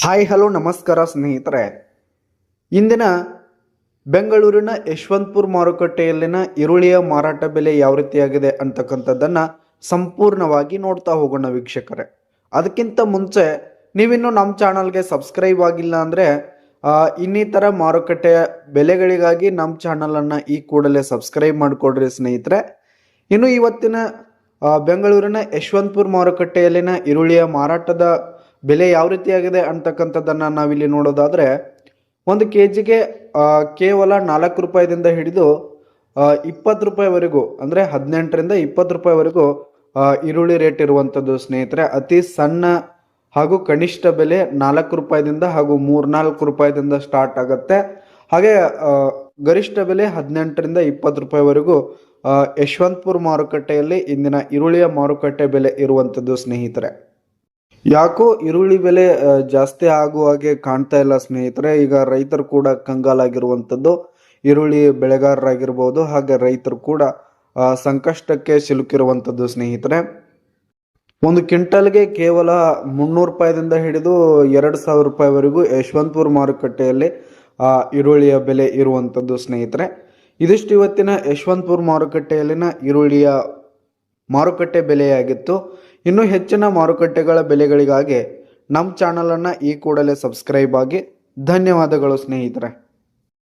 Hi, hello, ನಮಸ್ಕಾರ ಸ್ನೇಹಿತರೆ. ಇಂದಿನ ಬೆಂಗಳೂರಿನ ಯಶವಂತಪುರ ಮಾರುಕಟ್ಟೆಯಲ್ಲಿನ ಈರುಳ್ಳಿಯ ಮಾರಾಟ ಬೆಲೆ ಯಾವ ರೀತಿಯಾಗಿದೆ ಅಂತಕ್ಕಂಥದ್ದನ್ನು ಸಂಪೂರ್ಣವಾಗಿ ನೋಡ್ತಾ ಹೋಗೋಣ ವೀಕ್ಷಕರೇ. ಅದಕ್ಕಿಂತ ಮುಂಚೆ ನೀವಿನ್ನು ನಮ್ಮ ಚಾನಲ್ಗೆ ಸಬ್ಸ್ಕ್ರೈಬ್ ಆಗಿಲ್ಲ ಅಂದರೆ ಇನ್ನಿತರ ಮಾರುಕಟ್ಟೆಯ ಬೆಲೆಗಳಿಗಾಗಿ ನಮ್ಮ ಚಾನಲನ್ನು ಈ ಕೂಡಲೇ ಸಬ್ಸ್ಕ್ರೈಬ್ ಮಾಡಿಕೊಡ್ರಿ ಸ್ನೇಹಿತರೆ. ಇನ್ನು ಇವತ್ತಿನ ಬೆಂಗಳೂರಿನ ಯಶವಂತಪುರ ಮಾರುಕಟ್ಟೆಯಲ್ಲಿನ ಈರುಳ್ಳಿಯ ಮಾರಾಟದ ಬೆಲೆ ಯಾವ ರೀತಿಯಾಗಿದೆ ಅಂತಕ್ಕಂಥದ್ದನ್ನು ನಾವಿಲ್ಲಿ ನೋಡೋದಾದರೆ ಒಂದು ಕೆ ಜಿಗೆ ಕೇವಲ ನಾಲ್ಕು ರೂಪಾಯಿದಿಂದ ಹಿಡಿದು ಇಪ್ಪತ್ತು ರೂಪಾಯಿವರೆಗೂ, ಅಂದರೆ ಹದಿನೆಂಟರಿಂದ ಇಪ್ಪತ್ತು ರೂಪಾಯಿವರೆಗೂ ಈರುಳ್ಳಿ ರೇಟ್ ಇರುವಂಥದ್ದು ಸ್ನೇಹಿತರೆ. ಅತಿ ಸಣ್ಣ ಹಾಗೂ ಕನಿಷ್ಠ ಬೆಲೆ ನಾಲ್ಕು ರೂಪಾಯಿದಿಂದ ಹಾಗೂ ಮೂರ್ನಾಲ್ಕು ರೂಪಾಯಿದಿಂದ ಸ್ಟಾರ್ಟ್ ಆಗುತ್ತೆ. ಹಾಗೆ ಗರಿಷ್ಠ ಬೆಲೆ ಹದಿನೆಂಟರಿಂದ ಇಪ್ಪತ್ತು ರೂಪಾಯಿವರೆಗೂ ಯಶವಂತಪುರ ಮಾರುಕಟ್ಟೆಯಲ್ಲಿ ಇಂದಿನ ಈರುಳ್ಳಿಯ ಮಾರುಕಟ್ಟೆ ಬೆಲೆ ಇರುವಂಥದ್ದು ಸ್ನೇಹಿತರೆ. ಯಾಕೋ ಈರುಳ್ಳಿ ಬೆಲೆ ಜಾಸ್ತಿ ಆಗುವ ಹಾಗೆ ಕಾಣ್ತಾ ಇಲ್ಲ ಸ್ನೇಹಿತರೆ. ಈಗ ರೈತರು ಕೂಡ ಕಂಗಾಲಾಗಿರುವಂಥದ್ದು. ಈರುಳ್ಳಿ ಬೆಳೆಗಾರರಾಗಿರ್ಬೋದು, ಹಾಗೆ ರೈತರು ಕೂಡ ಸಂಕಷ್ಟಕ್ಕೆ ಸಿಲುಕಿರುವಂಥದ್ದು ಸ್ನೇಹಿತರೆ. ಒಂದು ಕ್ವಿಂಟಲ್ಗೆ ಕೇವಲ ಮುನ್ನೂರು ರೂಪಾಯಿದಿಂದ ಹಿಡಿದು ಎರಡು ಸಾವಿರ ರೂಪಾಯಿವರೆಗೂ ಯಶವಂತಪುರ ಮಾರುಕಟ್ಟೆಯಲ್ಲಿ ಈರುಳ್ಳಿಯ ಬೆಲೆ ಇರುವಂಥದ್ದು ಸ್ನೇಹಿತರೆ. ಇದಿಷ್ಟು ಇವತ್ತಿನ ಯಶವಂತಪುರ ಮಾರುಕಟ್ಟೆಯಲ್ಲಿನ ಈರುಳ್ಳಿಯ ಮಾರುಕಟ್ಟೆ ಬೆಲೆಯಾಗಿತ್ತು. ಇನ್ನೂ ಹೆಚ್ಚಿನ ಮಾರುಕಟ್ಟೆಗಳ ಬೆಲೆಗಳಿಗಾಗಿ ನಮ್ಮ ಚಾನಲನ್ನು ಈ ಕೂಡಲೇ ಸಬ್ಸ್ಕ್ರೈಬ್ ಆಗಿ ಧನ್ಯವಾದಗಳು ಸ್ನೇಹಿತರೆ.